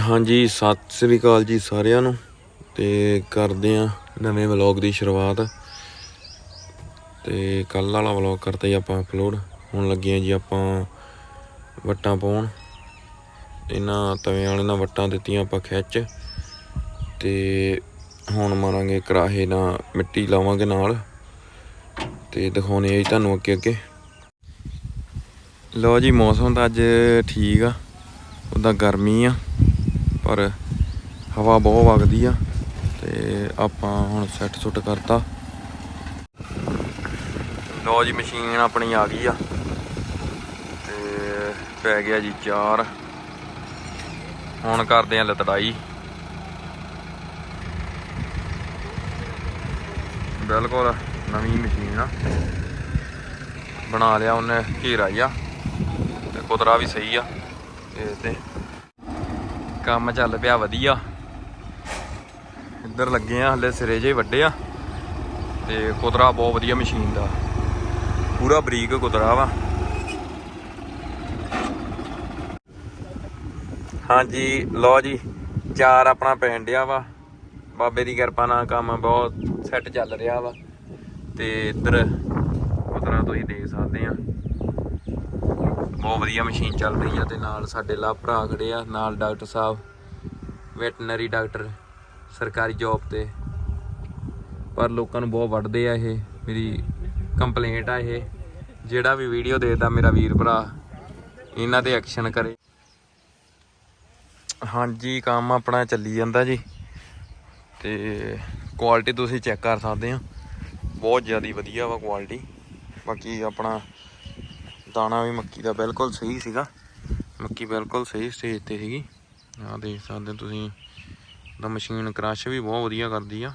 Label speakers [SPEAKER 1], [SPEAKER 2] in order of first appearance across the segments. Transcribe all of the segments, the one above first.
[SPEAKER 1] ਹਾਂਜੀ, ਸਤਿ ਸ੍ਰੀ ਅਕਾਲ ਜੀ ਸਾਰਿਆਂ ਨੂੰ ਤੇ ਕਰਦੇ ਆ ਨਵੇਂ ਵਲੌਗ ਦੀ ਸ਼ੁਰੂਆਤ। ਤੇ ਕੱਲ ਵਾਲਾ ਵਲੌਗ ਕਰਤਾ ਜੀ ਆਪਾਂ ਅਪਲੋਡ ਹੁਣ ਲੱਗੇ ਆ ਜੀ ਆਪਾਂ ਵੱਟਾਂ ਪਾਉਣ। ਇਹਨਾਂ ਤਵੇਂ ਵਾਲੇ ਨਾਲ ਵੱਟਾਂ ਦਿੱਤੀਆਂ ਆਪਾਂ ਖਿੱਚ। ਤੇ ਹੁਣ ਮਾਰਾਂਗੇ ਕਰਾਹੇ ਨਾਲ ਮਿੱਟੀ ਲਾਵਾਂਗੇ ਨਾਲ। ਤੇ ਦਿਖਾਉਣੇ ਆ ਜੀ ਤੁਹਾਨੂੰ ਅੱਗੇ ਅੱਗੇ। ਲੋ ਜੀ, ਮੌਸਮ ਤਾਂ ਅੱਜ ਠੀਕ ਆ। ਉਦਾਂ ਗਰਮੀ ਆ। ਪਰ ਹਵਾ ਬਹੁਤ ਵਗਦੀ ਆ ਤੇ ਆਪਾਂ ਹੁਣ ਸੈੱਟ ਸੁੱਟ ਕਰਤਾ। ਲੋ ਜੀ, ਮਸ਼ੀਨ ਆਪਣੀ ਆ ਗਈ ਆ ਤੇ ਪੈ ਗਿਆ ਜੀ ਚਾਰ। ਹੁਣ ਕਰਦੇ ਆ ਲਤੜਾਈ ਬਿਲਕੁਲ ਨਵੀਂ ਮਸ਼ੀਨ ਆ। ਬਣਾ ਲਿਆ ਉਹਨੇ ਘੇਰਾ ਹੀ ਆ ਤੇ ਕੁਤਰਾ ਵੀ ਸਹੀ ਆ। ਤੇ ਕੰਮ ਚੱਲ ਪਿਆ ਵਧੀਆ। ਇੱਧਰ ਲੱਗੇ ਆ, ਹਲੇ ਸਿਰੇ ਜੇ ਵੱਡੇ ਆ। ਤੇ ਕੁਤਰਾ ਬਹੁਤ ਵਧੀਆ ਮਸ਼ੀਨ ਦਾ। ਪੂਰਾ ਬਰੀਕ ਕੁਤਰਾ ਵਾ। ਹਾਂਜੀ, ਲਓ ਜੀ, ਚਾਰ ਆਪਣਾ ਪੈਣ ਡਿਆ ਵਾ। ਬਾਬੇ ਦੀ ਕਿਰਪਾ ਨਾਲ ਕੰਮ ਬਹੁਤ ਸੈੱਟ ਚੱਲ ਰਿਹਾ ਵਾ। ਤੇ ਇੱਧਰ ਕੁਤਰਾ ਤੁਸੀਂ ਦੇਖ ਸਕਦੇ ਆ। ਬਹੁਤ ਵਧੀਆ ਮਸ਼ੀਨ ਚੱਲ ਰਹੀ ਆ ਤੇ ਨਾਲ ਸਾਡੇ ਲਾ ਭਰਾ ਖੜੇ ਆ, ਨਾਲ ਡਾਕਟਰ ਸਾਹਿਬ ਵੈਟਨਰੀ ਡਾਕਟਰ, ਸਰਕਾਰੀ ਜੌਬ ਤੇ। ਪਰ ਲੋਕਾਂ ਨੂੰ ਬਹੁਤ ਵੱਢਦੇ ਆ ਇਹ, ਮੇਰੀ ਕੰਪਲੇਂਟ ਆ ਇਹ। ਜਿਹੜਾ ਵੀ ਵੀਡੀਓ ਦੇਖਦਾ ਮੇਰਾ ਵੀਰ ਭਰਾ, ਇਹਨਾਂ ਤੇ ਐਕਸ਼ਨ ਕਰੇ। ਹਾਂਜੀ, ਕੰਮ ਆਪਣਾ ਚੱਲੀ ਜਾਂਦਾ ਜੀ। ਤੇ ਕੁਆਲਿਟੀ ਤੁਸੀਂ ਚੈੱਕ ਕਰ ਸਕਦੇ ਹੋ ਬਹੁਤ ਜ਼ਿਆਦਾ ਵਧੀਆ ਵਾ ਕੁਆਲਿਟੀ ਬਾਕੀ ਆਪਣਾ ਦਾਣਾ ਵੀ ਮੱਕੀ ਦਾ ਬਿਲਕੁਲ ਸਹੀ ਸੀਗਾ। ਮੱਕੀ ਬਿਲਕੁਲ ਸਹੀ ਸਟੇਜ ਤੇ ਸੀਗੀ। ਆਹ ਦੇਖ ਸਕਦੇ ਹੋ ਤੁਸੀਂ ਦਾ ਮਸ਼ੀਨ ਕ੍ਰਸ਼ ਵੀ ਬਹੁਤ ਵਧੀਆ ਕਰਦੀ ਆ।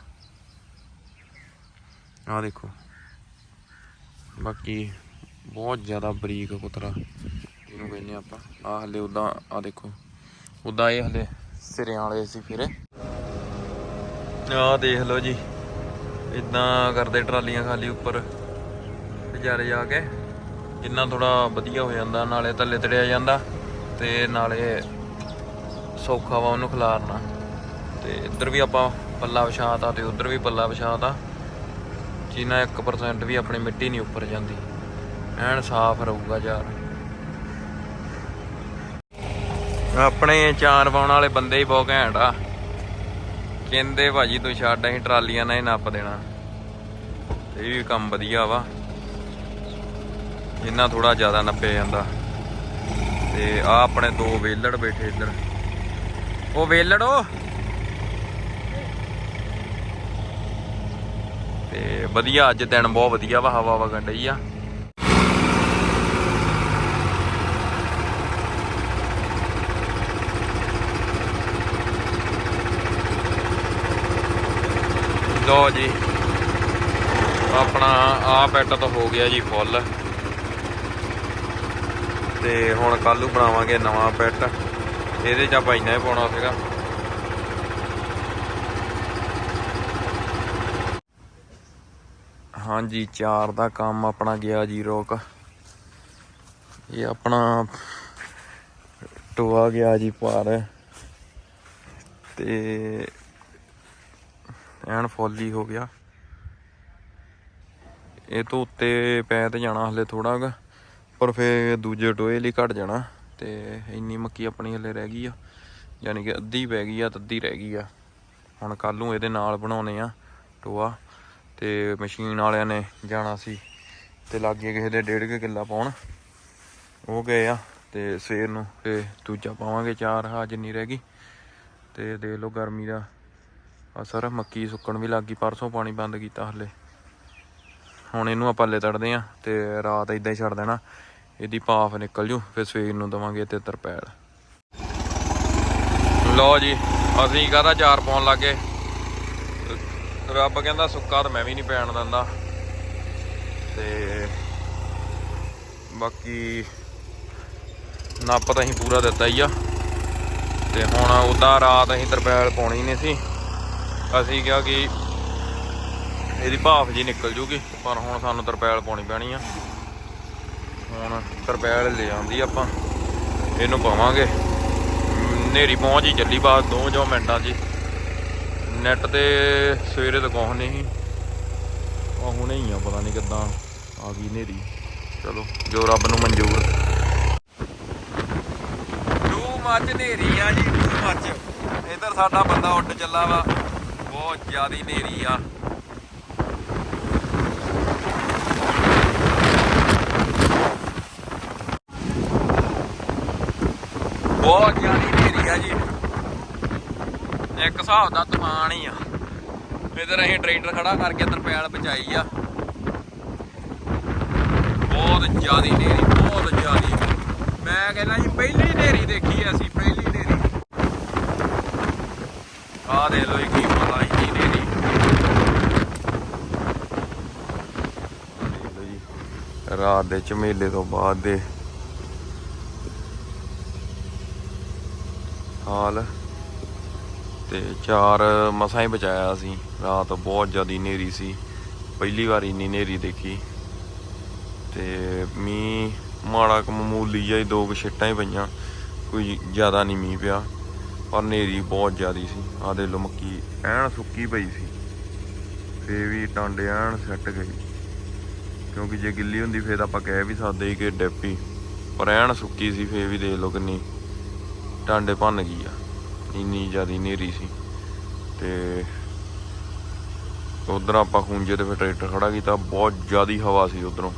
[SPEAKER 1] ਆਹ ਦੇਖੋ। ਬਾਕੀ ਬਹੁਤ ਜ਼ਿਆਦਾ ਬਰੀਕ ਕੁਤਰਾ, ਜਿਹਨੂੰ ਕਹਿੰਦੇ ਆਪਾਂ। ਆਹ ਹਲੇ ਉਦਾਂ ਆ ਦੇਖੋ। ਉਦਾਂ ਇਹ ਹਲੇ ਸਿਰਿਆਂ ਵਾਲੇ ਸੀ ਫਿਰੇ। ਆਹ ਦੇਖ ਲਓ ਜੀ। ਇਦਾਂ ਕਰਦੇ ਟਰਾਲੀਆਂ ਖਾਲੀ ਉੱਪਰ। ਵਿਚਾਰੇ ਜਾ ਕੇ। ਜਿੰਨਾ ਥੋੜਾ ਵਧੀਆ ਹੋ ਜਾਂਦਾ, ਨਾਲੇ ਥੱਲੇ ਤੜਿਆ ਜਾਂਦਾ ਤੇ ਨਾਲੇ ਸੌਖਾ ਵਾ ਉਹਨੂੰ ਖਿਲਾਰਨਾ। ਤੇ ਇੱਧਰ ਵੀ ਆਪਾਂ ਪੱਲਾ ਵਿਛਾਤਾ ਤੇ ਉੱਧਰ ਵੀ ਪੱਲਾ ਵਿਛਾਤਾ, ਜਿੰਨਾ 1% ਵੀ ਆਪਣੀ ਮਿੱਟੀ ਨਹੀਂ ਉੱਪਰ ਜਾਂਦੀ। ਐਨ ਸਾਫ਼ ਰਹੂਗਾ ਯਾਰ। ਆਪਣੇ ਚਾਰ ਪਾਉਣ ਵਾਲੇ ਬੰਦੇ ਹੀ ਬਹੁਤ ਘੈਂਟ ਆ। ਕਹਿੰਦੇ ਭਾਜੀ ਤੂੰ ਛੱਡ, ਅਸੀਂ ਟਰਾਲੀਆਂ ਨਾਲ ਹੀ ਨੱਪ ਦੇਣਾ। ਇਹ ਵੀ ਕੰਮ ਵਧੀਆ ਵਾ। ਇੰਨਾ ਥੋੜਾ ਜ਼ਿਆਦਾ ਨੱਪਿਆ ਜਾਂਦਾ। ਤੇ ਆ ਆਪਣੇ ਦੋ ਵੇਲੜ ਬੈਠੇ ਇੱਧਰ। ਉਹ ਵੇਲੜੋ ਤੇ ਵਧੀਆ, ਅੱਜ ਦਿਨ ਬਹੁਤ ਵਧੀਆ ਵਾ, ਹਵਾ ਵਗਣ ਡਈ ਆ। ਲੋ ਜੀ। ਆਪਣਾ ਆ ਪੈਟ ਤਾਂ ਹੋ ਗਿਆ ਜੀ ਫੁੱਲ। ਤੇ ਹੁਣ ਕੱਲ ਨੂੰ ਬਣਾਵਾਂਗੇ ਨਵਾਂ ਪੈਟ ਇਹਦੇ ਚ ਆਪਾਂ ਇੰਨਾ ਹੀ ਪਾਉਣਾ ਸੀਗਾ। ਹਾਂਜੀ, ਚਾਰ ਦਾ ਕੰਮ ਆਪਣਾ ਗਿਆ ਜੀ ਰੋਕ। ਇਹ ਆਪਣਾ ਟੋਆ ਗਿਆ ਜੀ ਪਾਰ। ਤੇ ਐਨ ਫੁੱਲ ਹੋ ਗਿਆ। ਇਹ ਤੋਂ ਉੱਤੇ ਪੈ ਤੇ ਜਾਣਾ ਹਲੇ ਥੋੜਾ ਗਾ ਪਰ ਫੇਰ ਦੂਜੇ ਟੋਏ ਲਈ ਘਟ ਜਾਣਾ ਤੇ ਇੰਨੀ ਮੱਕੀ ਆਪਣੀ ਹਲੇ ਰਹਿ ਗਈ ਆ, ਯਾਨੀ ਕਿ ਅੱਧੀ ਪੈ ਗਈ ਆ ਤੇ ਅੱਧੀ ਰਹਿ ਗਈ ਆ। ਹੁਣ ਕੱਲ ਨੂੰ ਇਹਦੇ ਨਾਲ ਬਣਾਉਣੇ ਆ ਟੋਆ ਤੇ ਮਸ਼ੀਨ ਵਾਲਿਆਂ ਨੇ ਜਾਣਾ ਸੀ ਤੇ ਲੱਗੇ ਕਿਸੇ ਦੇ ਡੇਢ ਕੁ ਕਿੱਲਾ ਪਾਉਣ। ਉਹ ਗਏ ਆ ਤੇ ਸਵੇਰ ਨੂੰ ਫੇ ਦੂਜਾ ਪਾਵਾਂਗੇ ਚਾਰ ਹਾ ਜਿੰਨੀ ਰਹਿ ਗਈ। ਤੇ ਦੇਖ ਲਓ ਗਰਮੀ ਦਾ ਅਸਰ, ਮੱਕੀ ਸੁੱਕਣ ਵੀ ਲੱਗੀ ਪਰਸੋਂ ਪਾਣੀ ਬੰਦ ਕੀਤਾ ਹਲੇ। ਹੁਣ ਇਹਨੂੰ ਆਪਾਂ ਲੈ ਤੜਦੇ ਆ ਤੇ ਰਾਤ ਇਦਾਂ ਹੀ ਛੱਡ ਦੇਣਾ। ਇਹਦੀ ਭਾਫ ਨਿਕਲ ਜੂ, ਫਿਰ ਸਵੇਰ ਨੂੰ ਦਵਾਂਗੇ ਤੇ ਤਰਪੈਲ। ਲਓ ਜੀ, ਅਸੀਂ ਕਾਹਦਾ ਚਾਰ ਪਾਉਣ ਲੱਗੇ ਰੱਬ ਕਹਿੰਦਾ ਸੁੱਕਾ ਤਾਂ ਮੈਂ ਵੀ ਨਹੀਂ ਪੈਣ ਦਿੰਦਾ। ਤੇ ਬਾਕੀ ਨੱਪ ਤਾਂ ਅਸੀਂ ਪੂਰਾ ਦਿੱਤਾ ਹੀ ਆ। ਤੇ ਹੁਣ ਉਦਾਂ ਰਾਤ ਅਸੀਂ ਤਰਪੈਲ ਪਾਉਣੀ ਨਹੀਂ ਸੀ। ਅਸੀਂ ਕਿਹਾ ਕਿ ਇਹਦੀ ਭਾਫ ਜੀ ਨਿਕਲ ਜੂਗੀ, ਪਰ ਹੁਣ ਸਾਨੂੰ ਤਰਪੈਲ ਪਾਉਣੀ ਪੈਣੀ ਆ। ਹੁਣ ਤਰਪੈਲ ਲੈ ਆਂਦੀ ਆਪਾਂ। ਇਹਨੂੰ ਪਾਵਾਂਗੇ। ਨੇਰੀ ਪਹੁੰਚ ਹੀ ਚੱਲੀ ਬਾਅਦ ਦੋ ਜੋ ਮਿੰਟਾਂ 'ਚ ਨੈਟ ਤੇ ਸਵੇਰੇ ਤਾਂ ਕੁਛ ਨਹੀਂ ਆ ਹੁਣੇ ਹੀ ਆ, ਪਤਾ ਨਹੀਂ ਕਿੱਦਾਂ ਆ ਗਈ ਨੇਰੀ ਚਲੋ, ਜੋ ਰੱਬ ਨੂੰ ਮਨਜ਼ੂਰ। ਟੂ ਮੱਚ ਨੇਰੀ ਆ ਜੀ ਟੂ ਮੱਚ ਇਧਰ ਸਾਡਾ ਬੰਦਾ ਉੱਡ ਚੱਲਾ ਵਾ। ਬਹੁਤ ਜ਼ਿਆਦੀ ਨੇਰੀ ਆ। ਬਹੁਤ ਜ਼ਿਆਦੀ ਨੇਰੀ ਆ ਜੀ। ਇੱਕ ਹਿਸਾਬ ਦਾ ਤੂਫਾਨ ਹੀ ਆ। ਇਧਰ ਅਸੀਂ ਟਰੈਕਟਰ ਖੜਾ ਕਰਕੇ ਤਰਪੈਲ ਬਚਾਈ ਆ। ਬਹੁਤ ਜ਼ਿਆਦੀ ਨੇਰੀ ਬਹੁਤ ਜ਼ਿਆਦੀ। ਮੈਂ ਕਹਿੰਦਾ ਜੀ, ਪਹਿਲੀ ਨੇਰੀ ਦੇਖੀ ਅਸੀਂ, ਪਹਿਲੀ ਨੇਰੀ ਆਹ ਦੇ ਲੋ ਕੀ ਪਤਾ ਇੰਨੀ ਨੇਰੀ ਦੇਖ ਲਓ ਜੀ, ਰਾਤ ਦੇ ਝਮੇਲੇ ਤੋਂ ਬਾਅਦ ਦੇ। ਹਾਲ। ਤੇ ਚਾਰ ਮਸਾਂ ਹੀ ਬਚਾਇਆ ਸੀ ਰਾਤ ਬਹੁਤ ਜ਼ਿਆਦਾ ਨੇਰੀ ਸੀ। ਪਹਿਲੀ ਵਾਰ ਇੰਨੀ ਨੇਰੀ ਦੇਖੀ। ਤੇ ਮੀਂਹ ਮਾੜਾ ਕੁ ਮਾਮੂਲੀ ਜਿਹਾ ਹੀ ਦੋ ਕੁ ਛਿੱਟਾਂ ਹੀ ਪਈਆਂ। ਕੋਈ ਜ਼ਿਆਦਾ ਨਹੀਂ ਮੀਂਹ ਪਿਆ। ਪਰ ਨੇਰੀ ਬਹੁਤ ਜ਼ਿਆਦੀ ਸੀ। ਆਹ ਦੇ ਲੋ ਮੱਕੀ ਐਨ ਸੁੱਕੀ ਪਈ ਸੀ। ਫੇ ਵੀ ਟਾਂਡੇ ਐਨ ਸੈੱਟ ਗਈ। ਕਿਉਂਕਿ ਜੇ ਗਿੱਲੀ ਹੁੰਦੀ, ਫੇਰ ਤਾਂ ਆਪਾਂ ਕਹਿ ਵੀ ਸਕਦੇ ਕਿ ਡੈਪੀ ਪਰ ਐਨ ਸੁੱਕੀ ਸੀ ਫੇ ਵੀ ਦੇਖ ਲੋ ਕਿੰਨੀ ਟਾਂਡੇ ਭੰਨ ਗਈ ਆ। ਇੰਨੀ ਜ਼ਿਆਦੀ ਨੇਰੀ ਸੀ। ਤੇ ਉਧਰ ਆਪਾਂ ਖੂੰਜੇ ਤੇ ਫਿਰ ਟਰੈਕਟਰ ਖੜਾ ਕੀਤਾ। ਬਹੁਤ ਜ਼ਿਆਦੀ ਹਵਾ ਸੀ ਉਧਰੋਂ।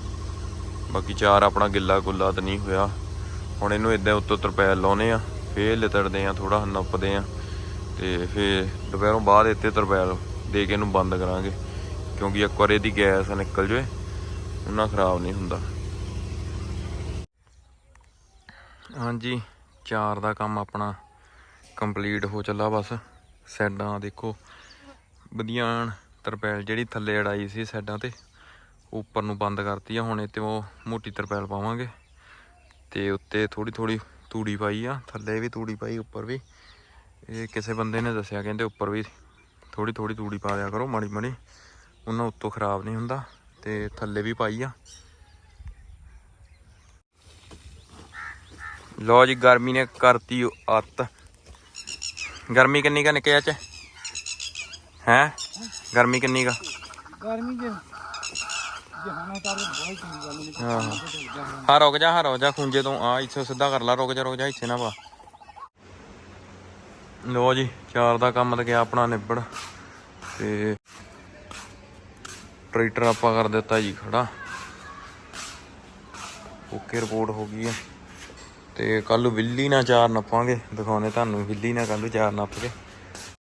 [SPEAKER 1] ਬਾਕੀ ਚਾਰ ਆਪਣਾ ਗਿੱਲਾ ਗੁੱਲਾ ਤਾਂ ਨਹੀਂ ਹੋਇਆ। ਹੁਣ ਇਹਨੂੰ ਇਦਾਂ ਉੱਤੋਂ ਤਰਪੈਲ ਲਾਉਨੇ ਆ। ਫੇਰ ਲਿਤੜਦੇ ਆ ਥੋੜਾ ਨੱਪਦੇ ਆ। ਤੇ ਫੇਰ ਦੁਪਹਿਰੋਂ ਬਾਅਦ ਇੱਥੇ ਤਰਪੈਲ ਦੇ ਕੇ ਇਹਨੂੰ ਬੰਦ ਕਰਾਂਗੇ। ਕਿਉਂਕਿ ਇੱਕ ਵਾਰ ਇਹਦੀ ਗੈਸ ਨਿਕਲ ਜਾਵੇ ਉਹਨਾਂ ਖਰਾਬ ਨਹੀਂ ਹੁੰਦਾ। ਹਾਂਜੀ। ਚਾਰ ਦਾ ਕੰਮ ਆਪਣਾ ਕੰਪਲੀਟ ਹੋ ਚੱਲਾ ਬਸ। ਸਾਈਡਾਂ ਦੇਖੋ, ਵਧੀਆ ਤਰਪੈਲ ਜਿਹੜੀ ਥੱਲੇ ਅੜਾਈ ਸੀ ਸਾਈਡਾਂ ਤੇ, ਉੱਪਰ ਨੂੰ ਬੰਦ ਕਰਤੀ ਆ, ਹੁਣ ਇਹ ਤੇ ਉਹ ਮੋਟੀ ਤਰਪੈਲ ਪਾਵਾਂਗੇ। ਤੇ ਉੱਤੇ ਥੋੜੀ ਥੋੜੀ ਤੂੜੀ ਪਾਈ ਆ, ਥੱਲੇ ਵੀ ਤੂੜੀ ਪਾਈ, ਉੱਪਰ ਵੀ। ਇਹ ਕਿਸੇ ਬੰਦੇ ਨੇ ਦੱਸਿਆ, ਕਹਿੰਦੇ ਉੱਪਰ ਵੀ ਥੋੜੀ ਥੋੜੀ ਤੂੜੀ ਪਾ ਲਿਆ ਕਰੋ ਮਾੜੀ ਮਾੜੀ, ਉਹਨਾਂ ਉੱਤੋਂ ਖਰਾਬ ਨਹੀਂ ਹੁੰਦਾ। ਤੇ ਥੱਲੇ ਵੀ ਪਾਈ ਆ। ਲੋ ਜੀ ਗਰਮੀ ਨੇ ਕਰਤੀ ਅੱਤ। ਗਰਮੀ ਕਿੰਨੀ ਕਾ ਨਿਕਿਆ ਚ? ਹੈ? ਗਰਮੀ ਕਿੰਨੀ ਕਾ
[SPEAKER 2] ਗਰਮੀ ਦੇ ਜਹਾਨਾ ਤਾਂ ਬਹੁਤ ਗੱਲ ਨਹੀਂ
[SPEAKER 1] ਹਾਂ। ਹਾਂ ਰੁਕ ਜਾ ਹਾਂ ਰੁਕ ਜਾ ਖੁੰਝੇ ਤੋਂ। ਆ ਇੱਥੇ ਸਿੱਧਾ ਕਰ ਲਾ ਰੁਕ ਜਾ ਰੁਕ ਜਾ ਇੱਥੇ ਨਾ ਪਾ ਲੋ ਜੀ ਚਾਰ ਦਾ ਕੰਮ ਤਾਂ ਗਿਆ ਆਪਣਾ ਨਿਬੜ। ਤੇ ਟਰੈਕਟਰ ਆਪਾਂ ਕਰ ਦਿੱਤਾ ਜੀ ਖੜਾ। ਓਕੇ ਰਿਪੋਰਟ ਹੋ ਗਈ ਆ ਤੇ ਕੱਲ ਨੂੰ ਵਿੱਲੀ ਨਾਲ ਚਾਰ ਨੱਪਾਂਗੇ ਦਿਖਾਉਣੇ ਤੁਹਾਨੂੰ ਵਿੱਲੀ ਨਾਲ ਕੱਲ ਨੂੰ ਚਾਰ ਨੱਪ ਕੇ।